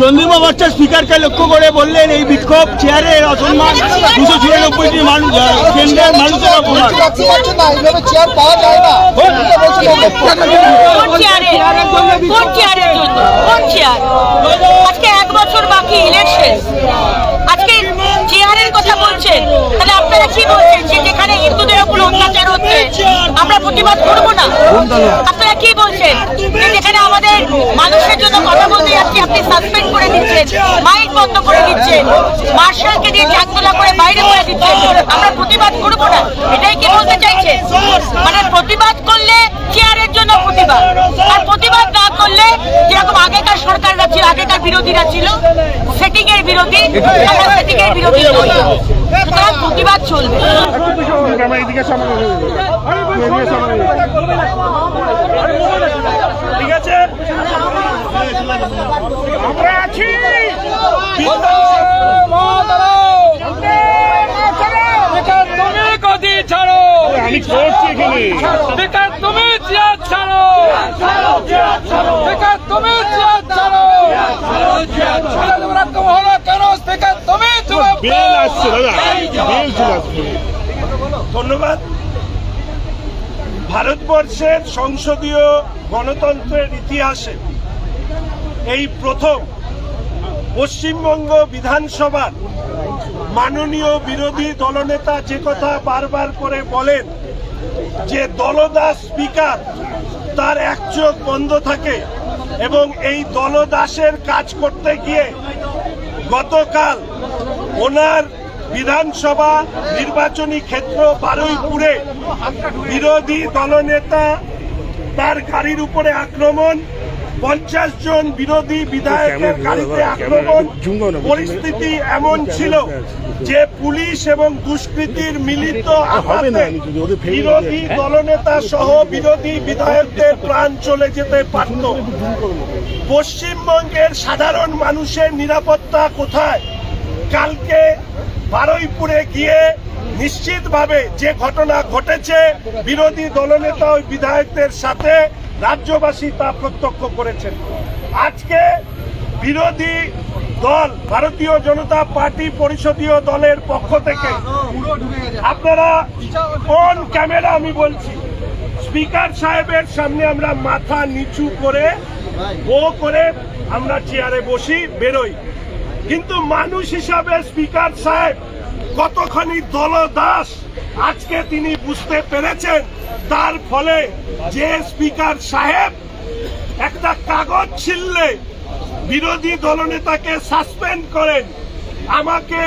চন্দ্রিমা ভট্টা স্পিকারকে লক্ষ্য করে বললেন এই বিক্ষোভ চেয়ারের অসম্মান দুশো চুরানব্বইটি মানুষ কেন্দ্রের মানুষের অপমান। চেয়ার পাওয়া যায় না আজকে এক বছর বাকি ইলেকশন আজকে চেয়ারের কথা বলছেন। তাহলে আপনারা কি বলছেন যে যেখানে হিন্দুদের উপর অত্যাচার হচ্ছে আমরা প্রতিবাদ করব না। আপনারা কি বলছেন? যেখানে আমাদের মানুষের জন্য কথা বলতে যাচ্ছি, আপনি সাসপেন্ড করে দিচ্ছেন মাইক বন্ধ করে দিচ্ছেন, মার্শালকে দিয়ে চাকদোলা করে বাইরে করে দিচ্ছেন, আমরা প্রতিবাদ করব না। এটাই কি বলতে চাইছে মানে প্রতিবাদ করলে চেয়ারের জন্য প্রতিবাদ, আর প্রতিবাদ না করলে যেরকম আগেকার সরকাররা ছিল, আগেকার বিরোধীরা ছিল সেটিং এর বিরোধী, আমরা সেটিং এর বিরোধী প্রতিবাদ চলবে। ঠিক আছে আমরা আছি ছাড়ো আমি করছি এখানে বেকার তুমি চেয়ার ছাড়ো বেকার তুমি চেয়ার ছাড়ো হলো কেন বেকার তুমি বেল আসছে দাদা। বেল চলে আসছে। ধন্যবাদ। ভারতবর্ষের সংসদীয় গণতন্ত্রের ইতিহাসে এই প্রথম পশ্চিমবঙ্গ বিধানসভার মাননীয় বিরোধী দলনেতা যে কথা বারবার করে বলেন যে দলদাস স্পিকার তার এক চোখ বন্ধ থাকে এবং এই দলদাসের কাজ করতে গিয়ে গতকাল ওনার বিধানসভা নির্বাচনী ক্ষেত্র বারুইপুরে বিরোধী দলনেতা তার গাড়ির উপরে আক্রমণ পঞ্চাশ জন বিরোধী বিধায়কের গাড়িতে আক্রমণ। পরিস্থিতি এমন ছিল যে পুলিশ এবং দুষ্কৃতীর মিলিত আঘাতে বিরোধী দলনেতা সহ বিরোধী বিধায়কদের প্রাণ চলে যেতে পারত। পশ্চিমবঙ্গের সাধারণ মানুষের নিরাপত্তা কোথায়? কালকে বারুইপুরে গিয়ে নিশ্চিতভাবে যে ঘটনা ঘটেছে, বিরোধী দলনেতা ওই বিধায়কদের সাথে রাজ্যবাসী তা প্রত্যক্ষ করেছেন। আজকে বিরোধী দল, ভারতীয় জনতা পার্টি পরিষদীয় দলের পক্ষ থেকে আপনারা কোন ক্যামেরা আমি বলছি, স্পিকার সাহেবের সামনে আমরা মাথা নিচু করে ও করে আমরা চেয়ারে বসি, বেরোই। কিন্তু মানুষ হিসাবে স্পিকার সাহেব কতখানি দলদাস আজকে তিনি বুঝতে পেরেছেন। তার ফলে যে স্পিকার সাহেব একটা কাগজ ছিললে বিরোধী দলনেতাকে সাসপেন্ড করেন। আমাকে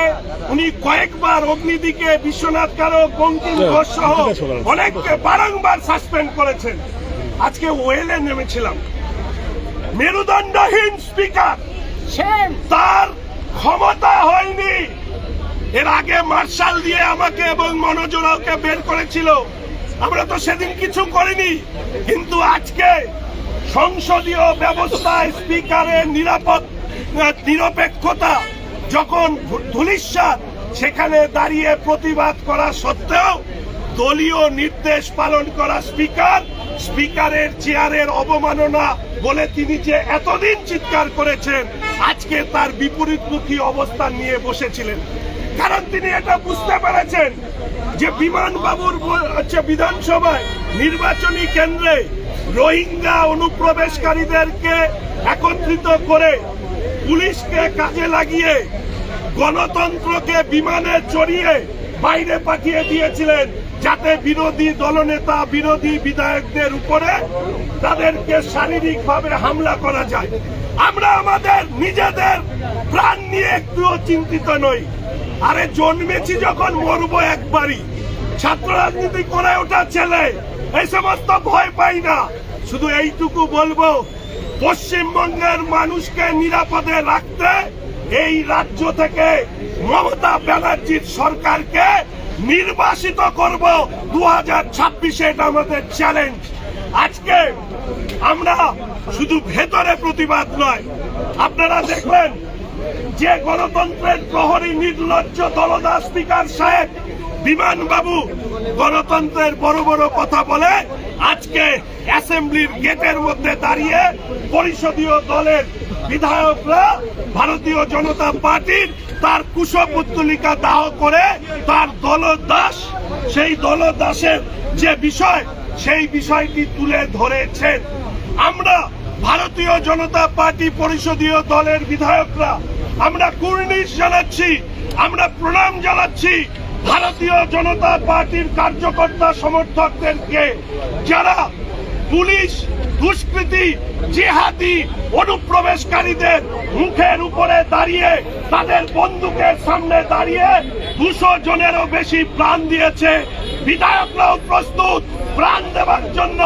উনি কয়েকবার অগ্নিদিকে বিশ্বনাথ কারক বঙ্কিম ঘোষ সহ অনেককে বারংবার সাসপেন্ড করেছেন। আজকে ওয়েলে নেমেছিলাম। মেরুদণ্ডহীন স্পিকার। তার এর আগে মার্শাল দিয়ে আমাকে এবং মনোজরাওকে বের করেছিল। আমরা তো সেদিন কিছু করিনি। কিন্তু আজকে সংসদীয় ব্যবস্থায় স্পিকারের নিরাপদ নিরপেক্ষতা যখন ধুলিস্বাদ সেখানে দাঁড়িয়ে প্রতিবাদ করা সত্ত্বেও দলীয় নির্দেশ পালন করা স্পিকার, স্পিকারের চেয়ারের অবমাননা বলে তিনি যে এতদিন চিৎকার করেছেন, আজকে তার বিপরীতমুখী অবস্থান নিয়ে বসেছিলেন। কারণ তিনি এটা বুঝতে পেরেছেন যে বিমান বাবুর হচ্ছে বিধানসভায় নির্বাচনী কেন্দ্রে রোহিঙ্গা অনুপ্রবেশকারীদেরকে একত্রিত করে পুলিশকে কাজে লাগিয়ে গণতন্ত্রকে বিমানে চড়িয়ে বাইরে পাঠিয়ে দিয়েছিলেন যাতে বিরোধী দলনেতা, বিরোধী বিধায়কদের উপরে তাদেরকে শারীরিকভাবে হামলা করা যায়। আমরা আমাদের নিজেদের প্রাণ নিয়ে একটুও চিন্তিত নই। আরে জন্মেছি যখন মরবো একবারই। ছাত্র রাজনীতি করে ওঠা ছেলে, এই সমস্ত ভয় পাই না। শুধু এইটুকু বলব, পশ্চিমবঙ্গের মানুষকে নিরাপদে রাখতে এই রাজ্য থেকে মমতা ব্যানার্জির সরকারকে নির্বাসিত করব দু হাজার ছাব্বিশে এটা আমাদের চ্যালেঞ্জ আজকে আমরা শুধু ভেতরে প্রতিবাদ নয়, আপনারা দেখলেন যে গণতন্ত্রের প্রহরী নির্লজ্জ দলদাস স্পিকার সাহেব, বিমান বাবু, গণতন্ত্রের বড় বড় কথা বলে আজকে অ্যাসেম্বলির গেটের মধ্যে দাঁড়িয়ে পরিষদীয় দলের বিধায়করা ভারতীয় জনতা পার্টির তার কুশপুত্তলিকা দাহ করে তার দলদাস, সেই দলদাসের যে বিষয়, সেই বিষয়টি তুলে ধরেছেন। আমরা ভারতীয় জনতা পার্টি পরিষদীয় দলের বিধায়করা আমরা কুর্নিশ জানাচ্ছি আমরা প্রণাম জানাচ্ছি ভারতীয় জনতা পার্টির কার্যকর্তা সমর্থকদেরকে, যারা পুলিশ, দুষ্কৃতী, জিহাদি, অনুপ্রবেশকারীদের মুখের উপরে দাঁড়িয়ে, তাদের বন্দুকের সামনে দাঁড়িয়ে দুশো জনেরও বেশি প্রাণ দিয়েছে। বিধায়করাও প্রস্তুত, প্রাণ দেওয়ার জন্য।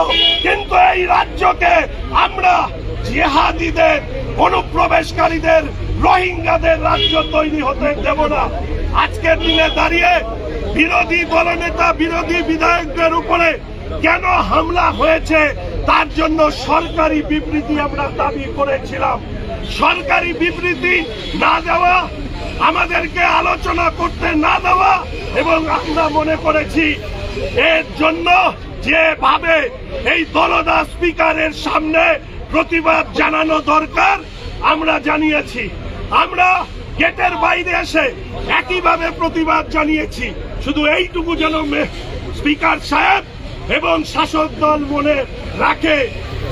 কিন্তু এই রাজ্যকে আমরা জিহাদিদের অনুপ্রবেশকারীদের রোহিঙ্গাদের রাজ্য তৈরি হতে দেব না। আজকের দিনে দাঁড়িয়ে বিরোধী দলনেতা বিরোধী বিধায়কদের উপরে কেন হামলা হয়েছে, তার জন্য সরকারি বিবৃতি আমরা দাবি করেছিলাম। সরকারি বিবৃতি না দেওয়া, আমাদেরকে আলোচনা করতে না দেওয়া এবং আমরা মনে করেছি এর জন্য যেভাবে এই দলদা স্পিকারের সামনে প্রতিবাদ জানানো দরকার, আমরা জানিয়েছি। আমরা গেটের বাইরে এসে একইভাবে প্রতিবাদ জানিয়েছি। শুধু এইটুকু যেন স্পিকার সাহেব এবং শাসক দল মনে রাখে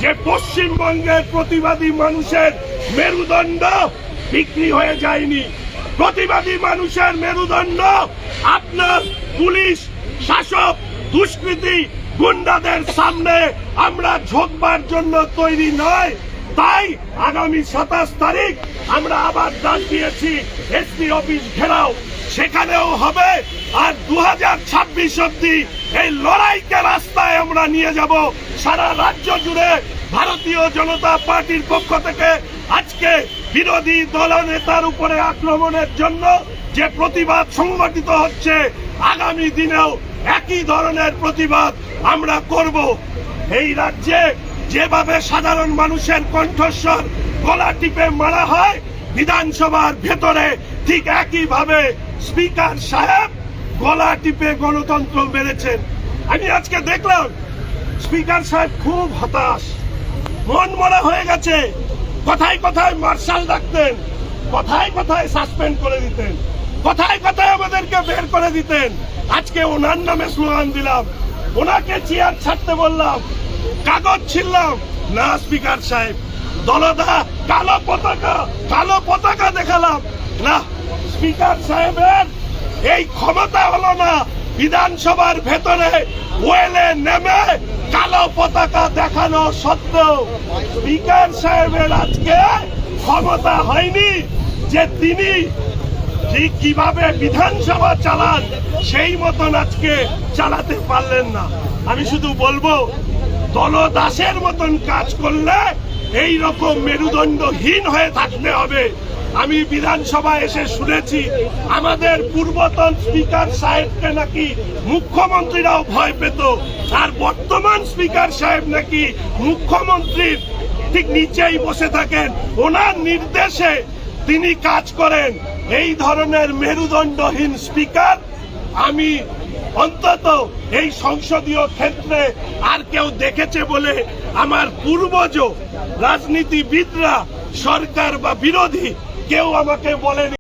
যে পশ্চিমবঙ্গের প্রতিবাদী মানুষের মেরুদণ্ড বিক্রি হয়ে যায়নি। প্রতিবাদী মানুষের মেরুদণ্ড আপনার পুলিশ, শাসক, দুষ্কৃতী গুন্ডাদের সামনে আমরা ঝোঁকবার জন্য তৈরি নয়। তাই আগামী সাতাশ তারিখ আমরা আবার ডাক দিয়েছি, এসপি অফিস ঘেরাও। সেখানেও হবে। আর দু হাজার ছাব্বিশ অব্দি এই লড়াইকে রাস্তায় আমরা নিয়ে যাব। সারা রাজ্য জুড়ে ভারতীয় জনতা পার্টির পক্ষ থেকে আজকে বিরোধী দলনেতার উপরে আক্রমণের জন্য যে প্রতিবাদ সংগঠিত হচ্ছে, আগামী দিনেও একই ধরনের প্রতিবাদ আমরা করব। এই রাজ্যে যেভাবে সাধারণ মানুষের কণ্ঠস্বর গলা টিপে মারা হয়, বিধানসভার ভেতরে ঠিক একইভাবে স্পিকার সাহেব গলা টিপে গণতন্ত্র মেরেছেন। আমি আজকে দেখলাম, স্পিকার সাহেব খুব হতাশ। মন মরা হয়ে গেছে। কথায় কথায় মার্শাল ডাকতেন। কথায় কথায় সাসপেন্ড করে দিতেন। কথায় কথায় আমাদেরকে বের করে দিতেন। আজকে ওনার নামে স্লোগান দিলাম। ওনাকে চেয়ার ছাড়তে বললাম, কাগজ ছিললাম না, স্পিকার সাহেব, দলদা, কালো পতাকা কালো পতাকা দেখালাম। না, স্পিকার সাহেবের এই ক্ষমতা হলো না, বিধানসভার ভেতরে ওয়েলে নেমে কালো পতাকা দেখানো সত্ত্বেও স্পিকার সাহেবের আজকে ক্ষমতা হয়নি যে তিনি ঠিক কীভাবে বিধানসভা চালান, সেই মতন আজকে চালাতে পারলেন না। আমি শুধু বলব, দলদাসের মতন কাজ করলে এই রকম মেরুদণ্ডহীন হয়ে থাকতে হবে। আমি বিধানসভা এসে শুনেছি, আমাদের পূর্বতন স্পিকার সাহেবকে নাকি মুখ্যমন্ত্রীরাও ভয় পেত। আর বর্তমান স্পিকার সাহেব নাকি মুখ্যমন্ত্রীর ঠিক নিচেই বসে থাকেন। ওনার নির্দেশে তিনি কাজ করেন। এই ধরনের মেরুদণ্ডহীন স্পিকার আমি অন্তত এই সংসদীয় ক্ষেত্রে আর কেউ দেখেছে বলে আমার পূর্বজ রাজনীতিবিদরা, সরকার বা বিরোধী কেউ আমাকে বলেনি।